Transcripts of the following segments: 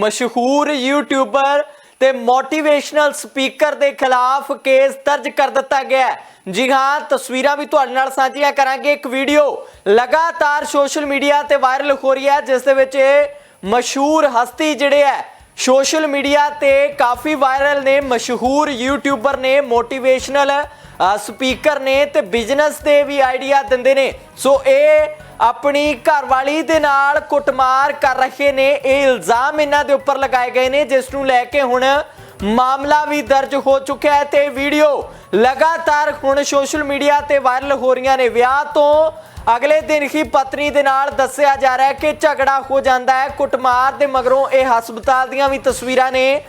ਮਸ਼ਹੂਰ ਯੂਟਿਊਬਰ ਤੇ motivational speaker ਦੇ ਖਿਲਾਫ ਕੇਸ ਦਰਜ ਕਰ ਦਿੱਤਾ ਗਿਆ ਜੀ ਹਾਂ, ਤਸਵੀਰਾਂ ਵੀ ਤੁਹਾਡੇ ਨਾਲ ਸਾਂਝੀਆਂ ਕਰਾਂਗੇ। ਇੱਕ ਵੀਡੀਓ ਲਗਾਤਾਰ ਸੋਸ਼ਲ ਮੀਡੀਆ ਤੇ ਵਾਇਰਲ ਹੋ ਰਹੀ ਹੈ, ਜਿਸ ਦੇ ਵਿੱਚ ਇਹ ਮਸ਼ਹੂਰ ਹਸਤੀ ਜਿਹੜੇ ਹੈ ਸੋਸ਼ਲ ਮੀਡੀਆ ਤੇ ਕਾਫੀ ਵਾਇਰਲ ਨੇ। ਮਸ਼ਹੂਰ ਯੂਟਿਊਬਰ ਨੇ ਮੋਟੀਵੇਸ਼ਨਲ ਸਪੀਕਰ ਨੇ ਤੇ ਬਿਜ਼ਨਸ ਦੇ ਵੀ ਆਈਡੀਆ ਦਿੰਦੇ ਨੇ। ਸੋ ਇਹ ਆਪਣੀ ਘਰਵਾਲੀ ਦੇ ਨਾਲ ਕੁੱਟਮਾਰ ਕਰ ਰਹੇ ਨੇ। ਇਹ ਇਲਜ਼ਾਮ ਇਹਨਾਂ ਦੇ ਉੱਪਰ ਲਗਾਏ ਗਏ ਨੇ, ਜਿਸ ਨੂੰ ਲੈ ਕੇ ਹੁਣ ਮਾਮਲਾ ਵੀ ਦਰਜ ਹੋ ਚੁੱਕਿਆ ਹੈ ਤੇ ਵੀਡੀਓ ਲਗਾਤਾਰ ਹੁਣ ਸੋਸ਼ਲ ਮੀਡੀਆ ਤੇ ਵਾਇਰਲ ਹੋ ਰਹੀਆਂ ਨੇ। ਵਿਆਹ ਤੋਂ ਅਗਲੇ ਦਿਨ ਹੀ ਪਤਨੀ ਦੇ ਨਾਲ ਦੱਸਿਆ ਜਾ ਰਿਹਾ ਹੈ ਕਿ ਝਗੜਾ ਹੋ ਜਾਂਦਾ ਹੈ। ਕੁੱਟਮਾਰ ਦੇ ਮਗਰੋਂ ਇਹ ਹਸਪਤਾਲ ਦੀਆਂ ਵੀ ਤਸਵੀਰਾਂ ਨੇ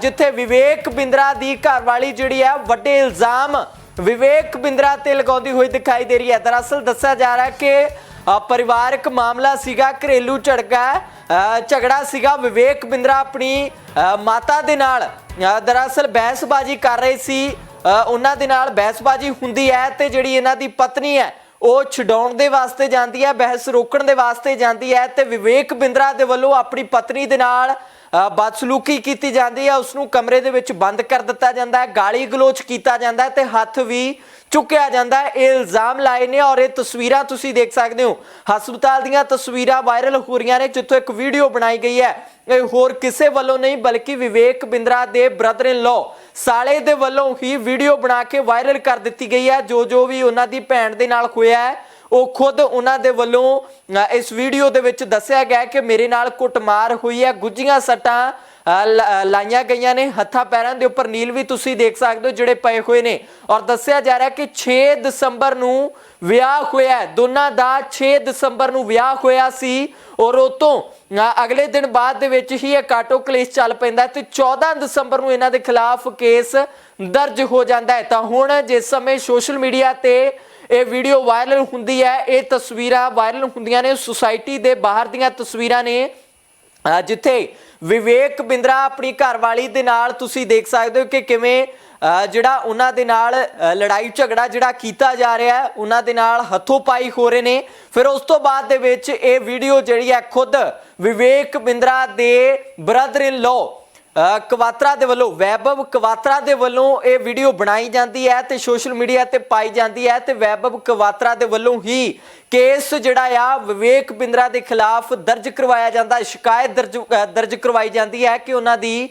ਜਿੱਥੇ ਵਿਵੇਕ ਬਿੰਦਰਾ ਦੀ ਘਰਵਾਲੀ ਜਿਹੜੀ ਹੈ, ਵੱਡੇ ਇਲਜ਼ਾਮ ਵਿਵੇਕ ਬਿੰਦਰਾ ਤੇ ਲਗਾਉਂਦੀ ਹੋਈ ਦਿਖਾਈ ਦੇ ਰਹੀ ਹੈ। ਦਰਅਸਲ ਦੱਸਿਆ ਜਾ ਰਿਹਾ ਹੈ ਕਿ ਪਰਿਵਾਰਕ ਮਾਮਲਾ ਸੀਗਾ, ਘਰੇਲੂ ਝੜਕਾ ਝਗੜਾ ਸੀਗਾ। ਵਿਵੇਕ ਬਿੰਦਰਾ ਆਪਣੀ ਮਾਤਾ ਦੇ ਨਾਲ ਦਰਅਸਲ ਬਹਿਸਬਾਜ਼ੀ ਕਰ ਰਹੇ ਸੀ। ਉਹਨਾਂ ਦੇ ਨਾਲ ਬਹਿਸਬਾਜ਼ੀ ਹੁੰਦੀ ਹੈ ਤੇ ਜਿਹੜੀ ਇਹਨਾਂ ਦੀ ਪਤਨੀ ਹੈ, ਉਹ ਛਡਾਉਣ ਦੇ ਵਾਸਤੇ ਜਾਂਦੀ ਹੈ, ਬਹਿਸ ਰੋਕਣ ਦੇ ਵਾਸਤੇ ਜਾਂਦੀ ਹੈ ਤੇ ਵਿਵੇਕ ਬਿੰਦਰਾ ਦੇ ਵੱਲੋਂ ਆਪਣੀ ਪਤਨੀ ਦੇ ਨਾਲ ਬਦਸਲੂਕੀ ਕੀਤੀ ਜਾਂਦੀ ਹੈ। ਉਸ ਨੂੰ ਕਮਰੇ ਦੇ ਵਿੱਚ ਬੰਦ ਕਰ ਦਿੱਤਾ ਜਾਂਦਾ ਹੈ ਗਾਲੀ ਗਲੋਚ ਕੀਤਾ ਜਾਂਦਾ ਹੈ ਤੇ ਹੱਥ ਵੀ ਚੁੱਕਿਆ ਜਾਂਦਾ ਹੈ ਇਹ ਇਲਜ਼ਾਮ ਲਾਏ ਨੇ ਔਰ ਇਹ ਤਸਵੀਰਾਂ ਤੁਸੀਂ ਦੇਖ ਸਕਦੇ ਹੋ। ਹਸਪਤਾਲ ਦੀਆਂ ਤਸਵੀਰਾਂ ਵਾਇਰਲ ਹੋ ਰਹੀਆਂ ਨੇ, ਜਿੱਥੋਂ ਇੱਕ ਵੀਡੀਓ ਬਣਾਈ ਗਈ ਹੈ। ਇਹ ਹੋਰ ਕਿਸੇ ਵੱਲੋਂ ਨਹੀਂ, ਬਲਕਿ ਵਿਵੇਕ ਬਿੰਦਰਾ ਦੇ ਬ੍ਰਦਰ ਇਨ ਲਾਅ ਸਾਲੇ ਦੇ ਵੱਲੋਂ ਹੀ ਵੀਡੀਓ ਬਣਾ ਕੇ ਵਾਇਰਲ ਕਰ ਦਿੱਤੀ ਗਈ ਹੈ। ਜੋ ਜੋ ਵੀ ਉਹਨਾਂ ਦੀ ਭੈਣ ਦੇ ਨਾਲ ਹੋਇਆ ਹੈ, ਉਹ ਖੁਦ ਉਹਨਾਂ ਦੇ ਵੱਲੋਂ ਇਸ ਵੀਡੀਓ ਦੇ ਵਿੱਚ ਦੱਸਿਆ ਗਿਆ ਕਿ ਮੇਰੇ ਨਾਲ ਕੁੱਟਮਾਰ ਹੋਈ ਹੈ ਗੁੱਜੀਆਂ ਸੱਟਾਂ ਲਾਈਆਂ ਗਈਆਂ ਨੇ, ਹੱਥਾਂ ਪੈਰਾਂ ਦੇ ਉੱਪਰ ਨੀਲ ਵੀ ਤੁਸੀਂ ਦੇਖ ਸਕਦੇ ਹੋ ਜਿਹੜੇ ਪਏ ਹੋਏ ਨੇ। ਔਰ ਦੱਸਿਆ ਜਾ ਰਿਹਾ ਕਿ 6 ਦਸੰਬਰ ਨੂੰ ਵਿਆਹ ਹੋਇਆ ਦੋਨਾਂ ਦਾ 6 ਦਸੰਬਰ ਨੂੰ ਵਿਆਹ ਹੋਇਆ ਸੀ ਔਰ ਉਤੋਂ ਅਗਲੇ ਦਿਨ ਬਾਅਦ ਦੇ ਵਿੱਚ ਹੀ ਇਹ ਕਾਟੋ ਕਲੇਸ਼ ਚੱਲ ਪੈਂਦਾ ਤੇ 14 ਦਸੰਬਰ ਨੂੰ ਇਹਨਾਂ ਦੇ ਖਿਲਾਫ ਕੇਸ ਦਰਜ ਹੋ ਜਾਂਦਾ ਹੈ। ਤਾਂ ਹੁਣ ਜਿਸ ਸਮੇਂ ਸੋਸ਼ਲ ਮੀਡੀਆ ਤੇ ਇਹ ਵੀਡੀਓ ਵਾਇਰਲ ਹੁੰਦੀ ਹੈ, ਇਹ ਤਸਵੀਰਾਂ ਵਾਇਰਲ ਹੁੰਦੀਆਂ ਨੇ, ਸੁਸਾਇਟੀ ਦੇ ਬਾਹਰ ਦੀਆਂ ਤਸਵੀਰਾਂ ਨੇ ਜਿੱਥੇ ਵਿਵੇਕ ਬਿੰਦਰਾ, ਆਪਣੀ ਘਰਵਾਲੀ ਦੇ ਨਾਲ ਤੁਸੀਂ ਦੇਖ ਸਕਦੇ ਹੋ ਕਿ ਕਿਵੇਂ ਜਿਹੜਾ ਉਹਨਾਂ ਦੇ ਨਾਲ ਲੜਾਈ ਝਗੜਾ ਜਿਹੜਾ ਕੀਤਾ ਜਾ ਰਿਹਾ ਹੈ, ਉਹਨਾਂ ਦੇ ਨਾਲ ਹੱਥੋਂ ਪਾਈ ਹੋ ਰਹੇ ਨੇ। ਫਿਰ ਉਸ ਤੋਂ ਬਾਅਦ ਦੇ ਵਿੱਚ ਇਹ ਵੀਡੀਓ ਜਿਹੜੀ ਹੈ ਖੁਦ ਵਿਵੇਕ ਬਿੰਦਰਾ ਦੇ ਬ੍ਰਦਰ ਇਨ ਲਾਅ ਕਵਾਤਰਾ ਦੇ ਵੱਲੋਂ, ਵੈਭਵ ਕਵਾਤਰਾ ਦੇ ਵੱਲੋਂ ਇਹ ਵੀਡੀਓ ਬਣਾਈ ਜਾਂਦੀ ਹੈ ਤੇ ਸੋਸ਼ਲ ਮੀਡੀਆ ਤੇ ਪਾਈ ਜਾਂਦੀ ਹੈ ਤੇ ਵੈਭਵ ਕਵਾਤਰਾ ਦੇ ਵੱਲੋਂ ਹੀ ਕੇਸ ਜਿਹੜਾ ਆ, ਵਿਵੇਕ ਬਿੰਦਰਾ ਦੇ ਖਿਲਾਫ ਦਰਜ ਕਰਵਾਇਆ ਜਾਂਦਾ ਸ਼ਿਕਾਇਤ ਦਰਜ ਦਰਜ ਕਰਵਾਈ ਜਾਂਦੀ ਹੈ ਕਿ ਉਹਨਾਂ ਦੀ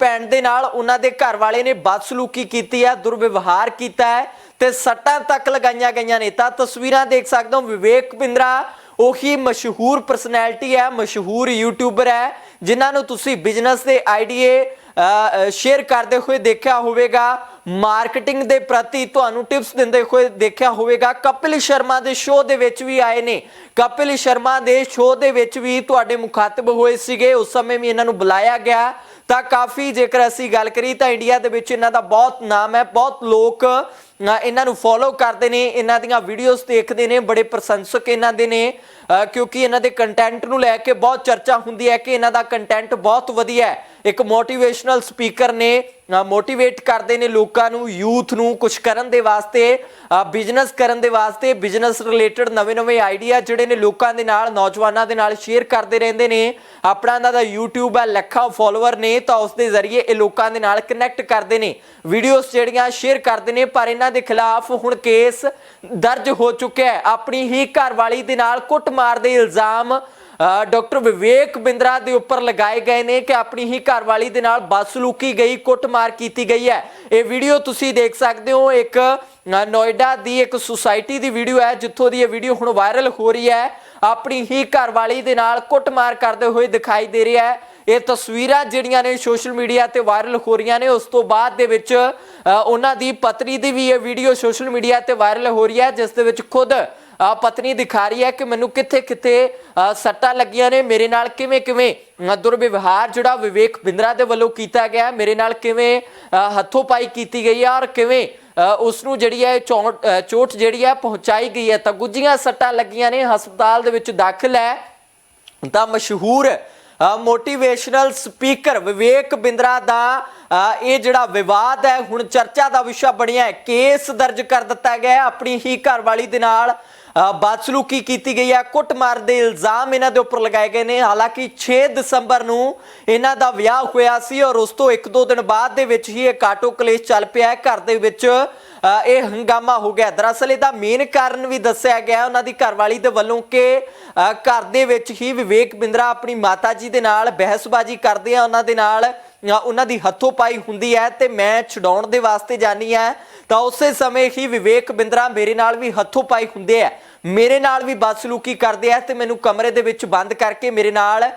ਭੈਣ ਦੇ ਨਾਲ ਉਹਨਾਂ ਦੇ ਘਰ ਵਾਲੇ ਨੇ ਬਦਸਲੂਕੀ ਕੀਤੀ ਹੈ, ਦੁਰਵਿਵਹਾਰ ਕੀਤਾ ਹੈ ਤੇ ਸੱਟਾਂ ਤੱਕ ਲਗਾਈਆਂ ਗਈਆਂ ਨੇ। ਤਾਂ ਤਸਵੀਰਾਂ ਦੇਖ ਸਕਦੇ ਹੋ, ਵਿਵੇਕ ਬਿੰਦਰਾ ਉਹੀ ਮਸ਼ਹੂਰ ਪਰਸਨੈਲਿਟੀ ਹੈ, ਮਸ਼ਹੂਰ ਯੂਟਿਊਬਰ ਹੈ ਜਿਨ੍ਹਾਂ ਨੂੰ ਤੁਸੀਂ ਬਿਜ਼ਨਸ ਦੇ ਆਈਡੀਏ ਸ਼ੇਅਰ ਕਰਦੇ ਹੋਏ ਦੇਖਿਆ ਹੋਵੇਗਾ ਮਾਰਕੀਟਿੰਗ ਦੇ ਪ੍ਰਤੀ ਤੁਹਾਨੂੰ ਟਿਪਸ ਦਿੰਦੇ ਹੋਏ ਦੇਖਿਆ ਹੋਵੇਗਾ, ਕਪਿਲ ਸ਼ਰਮਾ ਦੇ ਸ਼ੋਅ ਦੇ ਵਿੱਚ ਵੀ ਆਏ ਨੇ। ਕਪਿਲ ਸ਼ਰਮਾ ਦੇ ਸ਼ੋਅ ਦੇ ਵਿੱਚ ਵੀ ਤੁਹਾਡੇ ਮੁਖਾਤਬ ਹੋਏ ਸੀਗੇ, ਉਸ ਸਮੇਂ ਵੀ ਇਹਨਾਂ ਨੂੰ ਬੁਲਾਇਆ ਗਿਆ। ਤਾਂ ਕਾਫੀ ਜੇਕਰ ਅਸੀਂ ਗੱਲ ਕਰੀ ਤਾਂ ਇੰਡੀਆ ਦੇ ਵਿੱਚ ਇਹਨਾਂ ਦਾ ਬਹੁਤ ਨਾਮ ਹੈ, ਬਹੁਤ ਲੋਕ ਇਹਨਾਂ ਨੂੰ ਫੋਲੋ ਕਰਦੇ ਨੇ, ਇਹਨਾਂ ਦੀਆਂ ਵੀਡੀਓਜ਼ ਦੇਖਦੇ ਨੇ, ਬੜੇ ਪ੍ਰਸ਼ੰਸਕ ਇਹਨਾਂ ਦੇ ਨੇ ਕਿਉਂਕਿ ਇਹਨਾਂ ਦੇ ਕੰਟੈਂਟ ਨੂੰ ਲੈ ਕੇ ਬਹੁਤ ਚਰਚਾ ਹੁੰਦੀ ਹੈ ਕਿ ਇਹਨਾਂ ਦਾ ਕੰਟੈਂਟ ਬਹੁਤ ਵਧੀਆ ਹੈ। ਇੱਕ ਮੋਟੀਵੇਸ਼ਨਲ ਸਪੀਕਰ ਨੇ ਮੋਟੀਵੇਟ ਕਰਦੇ ਨੇ ਲੋਕਾਂ ਨੂੰ ਯੂਥ ਨੂੰ ਕੁਝ ਕਰਨ ਦੇ ਵਾਸਤੇ ਬਿਜ਼ਨਸ ਕਰਨ ਦੇ ਵਾਸਤੇ ਬਿਜ਼ਨਸ ਰਿਲੇਟਡ ਨਵੇਂ-ਨਵੇਂ ਆਈਡੀਆ ਜਿਹੜੇ ਨੇ ਲੋਕਾਂ ਦੇ ਨਾਲ, ਨੌਜਵਾਨਾਂ ਦੇ ਨਾਲ ਸ਼ੇਅਰ ਕਰਦੇ ਰਹਿੰਦੇ ਨੇ। ਆਪਣਾ ਇਹਨਾਂ ਦਾ YouTube ਹੈ, ਲੱਖਾਂ ਫਾਲੋਅਰ ਨੇ, ਤਾਂ ਉਸ ਦੇ ਜ਼ਰੀਏ ਇਹ ਲੋਕਾਂ ਦੇ ਨਾਲ ਕਨੈਕਟ ਕਰਦੇ ਨੇ। ਵੀਡੀਓਜ਼ ਜਿਹੜੀਆਂ ਸ਼ੇਅਰ ਕਰਦੇ ਨੇ, ਪਰ ਇਹਨਾਂ ਦੇ ਖਿਲਾਫ ਹੁਣ ਕੇਸ ਦਰਜ ਹੋ ਚੁੱਕਿਆ ਹੈ। ਆਪਣੀ ਹੀ ਘਰਵਾਲੀ ਦੇ ਨਾਲ ਕੁੱਟਮਾਰ ਦੇ ਇਲਜ਼ਾਮ ਡਾਕਟਰ ਵਿਵੇਕ ਬਿੰਦਰਾ ਦੇ ਉੱਪਰ ਲਗਾਏ ਗਏ ਨੇ ਕਿ ਆਪਣੀ ਹੀ ਘਰਵਾਲੀ ਦੇ ਨਾਲ ਬਦਸਲੂਕੀ ਗਈ, ਕੁੱਟਮਾਰ ਕੀਤੀ ਗਈ ਹੈ। ਇਹ ਵੀਡੀਓ ਤੁਸੀਂ ਦੇਖ ਸਕਦੇ ਹੋ। ਇੱਕ ਨੋਇਡਾ ਦੀ ਇੱਕ ਸੁਸਾਇਟੀ ਦੀ ਵੀਡੀਓ ਹੈ, ਜਿੱਥੋਂ ਦੀ ਇਹ ਵੀਡੀਓ ਹੁਣ ਵਾਇਰਲ ਹੋ ਰਹੀ ਹੈ। ਆਪਣੀ ਹੀ ਘਰਵਾਲੀ ਦੇ ਨਾਲ ਕੁੱਟਮਾਰ ਕਰਦੇ ਹੋਏ ਦਿਖਾਈ ਦੇ ਰਿਹਾ ਹੈ। ਇਹ ਤਸਵੀਰਾਂ ਜਿਹੜੀਆਂ ਨੇ ਸੋਸ਼ਲ ਮੀਡੀਆ ਤੇ ਵਾਇਰਲ ਹੋ ਰਹੀਆਂ ਨੇ ਉਸ ਤੋਂ ਬਾਅਦ ਦੇ ਵਿੱਚ ਉਹਨਾਂ ਦੀ ਪਤਨੀ ਦੀ ਵੀ ਇਹ ਵੀਡੀਓ ਸੋਸ਼ਲ ਮੀਡੀਆ ਤੇ ਵਾਇਰਲ ਹੋ ਰਹੀ ਹੈ ਜਿਸ ਦੇ ਵਿੱਚ ਖੁਦ ਪਤਨੀ ਦਿਖਾ ਰਹੀ ਹੈ ਕਿ ਮੈਨੂੰ ਕਿੱਥੇ ਕਿੱਥੇ ਸੱਟਾਂ ਲੱਗੀਆਂ ਨੇ। ਮੇਰੇ ਨਾਲ ਕਿਵੇਂ ਕਿਵੇਂ ਦੁਰਵਿਵਹਾਰ ਜਿਹੜਾ ਵਿਵੇਕ ਬਿੰਦਰਾ ਦੇ ਵੱਲੋਂ ਕੀਤਾ ਗਿਆ ਮੇਰੇ ਨਾਲ ਕਿਵੇਂ ਹੱਥੋਂ ਪਾਈ ਕੀਤੀ ਗਈ ਹੈ ਔਰ ਕਿਵੇਂ ਅ, ਉਸ ਨੂੰ ਜਿਹੜੀ ਹੈ ਚੋਟ ਚੋਟ ਜਿਹੜੀ ਹੈ ਪਹੁੰਚਾਈ ਗਈ ਹੈ। ਤਾਂ ਗੁੱਜੀਆਂ ਸੱਟਾਂ ਲੱਗੀਆਂ ਨੇ ਹਸਪਤਾਲ ਦੇ ਵਿੱਚ ਦਾਖਲ ਹੈ। ਤਾਂ ਮਸ਼ਹੂਰ ਮੋਟੀਵੇਸ਼ਨਲ ਸਪੀਕਰ ਵਿਵੇਕ ਬਿੰਦਰਾ ਦਾ ਇਹ ਜਿਹੜਾ ਵਿਵਾਦ ਹੈ, ਹੁਣ ਚਰਚਾ ਦਾ ਵਿਸ਼ਾ ਬਣਿਆ ਹੈ। ਕੇਸ ਦਰਜ ਕਰ ਦਿੱਤਾ ਗਿਆ ਹੈ ਆਪਣੀ ਹੀ ਘਰਵਾਲੀ ਦੇ ਨਾਲ। ਬਾਦਸਲੂਕੀ ਕੀਤੀ ਗਈ ਹੈ? ਕੁੱਟਮਾਰ ਦੇ ਇਲਜ਼ਾਮ ਇਹਨਾਂ ਦੇ ਉੱਪਰ ਲਗਾਏ ਗਏ ਨੇ। ਹਾਲਾਂਕਿ 6 ਦਸੰਬਰ ਨੂੰ ਇਹਨਾਂ ਦਾ ਵਿਆਹ ਹੋਇਆ ਸੀ ਔਰ ਉਸ ਤੋਂ 1-2 ਦਿਨ ਬਾਅਦ ਦੇ ਵਿੱਚ ਹੀ ਇਹ ਕਾਟੋ ਕਲੇਸ਼ ਚੱਲ ਪਿਆ ਹੈ। ਘਰ ਦੇ ਵਿੱਚ ਇਹ ਹੰਗਾਮਾ ਹੋ ਗਿਆ। ਦਰਅਸਲ ਇਹਦਾ ਮੇਨ ਕਾਰਨ ਵੀ ਦੱਸਿਆ ਗਿਆ ਉਹਨਾਂ ਦੀ ਘਰਵਾਲੀ ਦੇ ਵੱਲੋਂ ਕਿ ਘਰ ਦੇ ਵਿੱਚ ਹੀ ਵਿਵੇਕ ਬਿੰਦਰਾ ਆਪਣੀ ਮਾਤਾ ਜੀ ਦੇ ਨਾਲ ਬਹਿਸਬਾਜ਼ੀ ਕਰਦੇ ਆ। ਉਹਨਾਂ ਦੇ ਨਾਲ ਉਹਨਾਂ ਦੀ ਹੱਥੋਂ ਪਾਈ ਹੁੰਦੀ ਹੈ ਤੇ ਮੈਂ ਛਡਾਉਣ ਦੇ ਵਾਸਤੇ ਜਾਨੀ ਹੈ ਤਾਂ ਉਸੇ ਸਮੇਂ ਹੀ ਵਿਵੇਕ ਬਿੰਦਰਾ ਮੇਰੇ ਨਾਲ ਵੀ ਹੱਥੋਂ ਪਾਈ ਹੁੰਦੇ ਆ। ਮੇਰੇ ਨਾਲ ਵੀ ਬਦਸਲੂਕੀ ਕਰਦੇ ਆ ਤੇ ਮੈਨੂੰ ਕਮਰੇ ਦੇ ਵਿੱਚ ਬੰਦ ਕਰਕੇ ਮੇਰੇ ਨਾਲ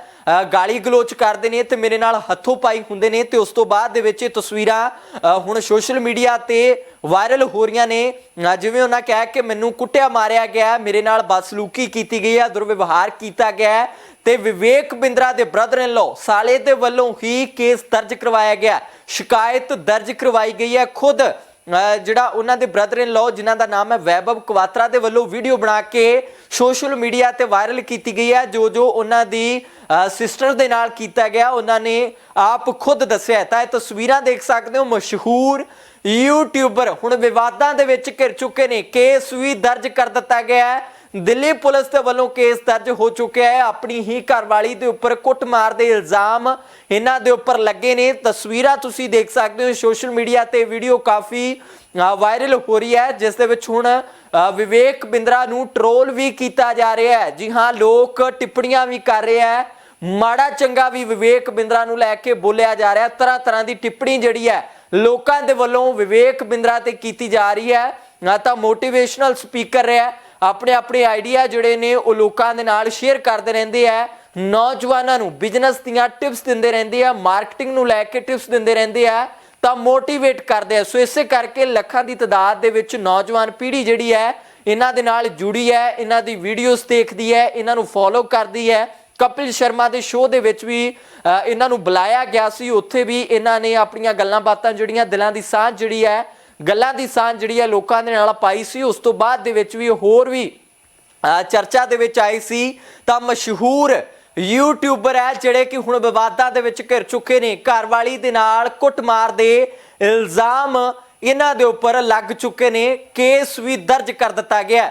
ਗਾਲੀ ਗਲੋਚ ਕਰਦੇ ਨੇ ਤੇ ਮੇਰੇ ਨਾਲ ਹੱਥੋਂ ਪਾਈ ਹੁੰਦੇ ਨੇ ਤੇ ਉਸ ਤੋਂ ਬਾਅਦ ਦੇ ਵਿੱਚ ਇਹ ਤਸਵੀਰਾਂ ਹੁਣ ਸੋਸ਼ਲ ਮੀਡੀਆ ਤੇ ਵਾਇਰਲ ਹੋ ਰਹੀਆਂ ਨੇ। ਜਿਵੇਂ ਉਹਨਾਂ ਕਿਹਾ ਕਿ ਮੈਨੂੰ ਕੁੱਟਿਆ ਮਾਰਿਆ ਗਿਆ, ਮੇਰੇ ਨਾਲ ਬਦਸਲੂਕੀ ਕੀਤੀ ਗਈ ਹੈ, ਦੁਰਵਿਵਹਾਰ ਕੀਤਾ ਗਿਆ ਹੈ ਤੇ ਵਿਵੇਕ ਬਿੰਦਰਾ ਦੇ ਬ੍ਰਦਰ ਇਨ ਲਾਅ ਸਾਲੇ ਦੇ ਵੱਲੋਂ ਹੀ ਕੇਸ ਦਰਜ ਕਰਵਾਇਆ ਗਿਆ ਸ਼ਿਕਾਇਤ ਦਰਜ ਕਰਵਾਈ ਗਈ ਹੈ ਖੁਦ। ਜਿਹੜਾ ਉਹਨਾਂ ਦੇ ਬ੍ਰਦਰ ਇਨ ਲਾਅ ਜਿਨ੍ਹਾਂ ਦਾ ਨਾਮ ਹੈ ਵੈਭਵ ਕਵਾਤਰਾ ਦੇ ਵੱਲੋਂ ਵੀਡੀਓ ਬਣਾ ਕੇ ਸੋਸ਼ਲ ਮੀਡੀਆ ਤੇ ਵਾਇਰਲ ਕੀਤੀ ਗਈ ਹੈ ਜੋ ਜੋ ਉਹਨਾਂ ਦੀ ਸਿਸਟਰ ਦੇ ਨਾਲ ਕੀਤਾ ਗਿਆ। ਉਹਨਾਂ ਨੇ ਆਪ ਖੁਦ ਦੱਸਿਆ ਤਾਂ ਇਹ ਤਸਵੀਰਾਂ ਦੇਖ ਸਕਦੇ ਹੋ। ਮਸ਼ਹੂਰ ਯੂਟਿਊਬਰ ਹੁਣ ਵਿਵਾਦਾਂ ਦੇ ਵਿੱਚ ਘਿਰ ਚੁੱਕੇ ਨੇ। ਕੇਸ ਵੀ ਦਰਜ ਕਰ ਦਿੱਤਾ ਗਿਆ ਹੈ। ਦਿੱਲੀ ਪੁਲਿਸ ਦੇ ਵੱਲੋਂ ਕੇਸ ਦਰਜ ਹੋ ਚੁੱਕਿਆ ਹੈ। ਆਪਣੀ ਹੀ ਘਰਵਾਲੀ ਦੇ ਉੱਪਰ ਕੁੱਟਮਾਰ ਦੇ ਇਲਜ਼ਾਮ ਇਹਨਾਂ ਦੇ ਉੱਪਰ ਲੱਗੇ ਨੇ। ਤਸਵੀਰਾਂ ਤੁਸੀਂ ਦੇਖ ਸਕਦੇ ਹੋ। ਸੋਸ਼ਲ ਮੀਡੀਆ ਤੇ ਵੀਡੀਓ ਕਾਫੀ ਵਾਇਰਲ ਹੋ ਰਹੀ ਹੈ। ਜਿਸ ਦੇ ਵਿੱਚ ਹੁਣ ਵਿਵੇਕ ਬਿੰਦਰਾ ਨੂੰ ਟਰੋਲ ਵੀ ਕੀਤਾ ਜਾ ਰਿਹਾ ਹੈ। ਜੀ ਹਾਂ, ਲੋਕ ਟਿੱਪਣੀਆਂ ਵੀ ਕਰ ਰਹੇ ਹੈ। ਮਾੜਾ ਚੰਗਾ ਵੀ ਵਿਵੇਕ ਬਿੰਦਰਾ ਨੂੰ ਲੈ ਕੇ ਬੋਲਿਆ ਜਾ ਰਿਹਾ। ਤਰ੍ਹਾਂ ਤਰ੍ਹਾਂ ਦੀ ਟਿੱਪਣੀ ਜਿਹੜੀ ਹੈ, ਲੋਕਾਂ ਦੇ ਵੱਲੋਂ ਵਿਵੇਕ ਬਿੰਦਰਾ ਤੇ ਕੀਤੀ ਜਾ ਰਹੀ ਹੈ। ਨਾ ਤਾਂ ਮੋਟੀਵੇਸ਼ਨਲ ਸਪੀਕਰ ਰਿਹਾ ਆਪਣੇ ਆਪਣੇ ਆਈਡੀਆ ਜਿਹੜੇ ਨੇ, ਉਹ ਲੋਕਾਂ ਦੇ ਨਾਲ ਸ਼ੇਅਰ ਕਰਦੇ ਰਹਿੰਦੇ ਆ ਨੌਜਵਾਨਾਂ ਨੂੰ ਬਿਜ਼ਨਸ ਦੀਆਂ ਟਿਪਸ ਦਿੰਦੇ ਰਹਿੰਦੇ ਆ ਮਾਰਕੀਟਿੰਗ ਨੂੰ ਲੈ ਕੇ ਟਿਪਸ ਦਿੰਦੇ ਰਹਿੰਦੇ ਆ ਤਾਂ ਮੋਟੀਵੇਟ ਕਰਦੇ ਆ ਸੋ ਇਸੇ ਕਰਕੇ ਲੱਖਾਂ ਦੀ ਤਾਦਾਦ ਦੇ ਵਿੱਚ ਨੌਜਵਾਨ ਪੀੜ੍ਹੀ ਜਿਹੜੀ ਹੈ, ਇਹਨਾਂ ਦੇ ਨਾਲ ਜੁੜੀ ਹੈ, ਇਹਨਾਂ ਦੀ ਵੀਡੀਓਜ਼ ਦੇਖਦੀ ਹੈ, ਇਹਨਾਂ ਨੂੰ ਫੋਲੋ ਕਰਦੀ ਹੈ। ਕਪਿਲ ਸ਼ਰਮਾ ਦੇ ਸ਼ੋਅ ਦੇ ਵਿੱਚ ਵੀ ਇਹਨਾਂ ਨੂੰ ਬੁਲਾਇਆ ਗਿਆ ਸੀ। ਉੱਥੇ ਵੀ ਇਹਨਾਂ ਨੇ ਆਪਣੀਆਂ ਗੱਲਾਂ ਬਾਤਾਂ ਜਿਹੜੀਆਂ ਦਿਲਾਂ ਦੀ ਸਾਂਝ ਜਿਹੜੀ ਹੈ, ਗੱਲਾਂ ਦੀ ਸਾਂਝ ਜਿਹੜੀ ਹੈ ਲੋਕਾਂ ਦੇ ਨਾਲ ਪਾਈ ਸੀ। ਉਸ ਤੋਂ ਬਾਅਦ ਦੇ ਵਿੱਚ ਵੀ ਹੋਰ ਵੀ ਚਰਚਾ ਦੇ ਵਿੱਚ ਆਈ ਸੀ। ਤਾਂ ਮਸ਼ਹੂਰ ਯੂਟਿਊਬਰ ਹੈ, ਜਿਹੜੇ ਕਿ ਹੁਣ ਵਿਵਾਦਾਂ ਦੇ ਵਿੱਚ ਘਿਰ ਚੁੱਕੇ ਨੇ। ਘਰਵਾਲੀ ਦੇ ਨਾਲ ਕੁੱਟਮਾਰ ਦੇ ਇਲਜ਼ਾਮ ਇਹਨਾਂ ਦੇ ਉੱਪਰ ਲੱਗ ਚੁੱਕੇ ਨੇ। ਕੇਸ ਵੀ ਦਰਜ ਕਰ ਦਿੱਤਾ ਗਿਆ।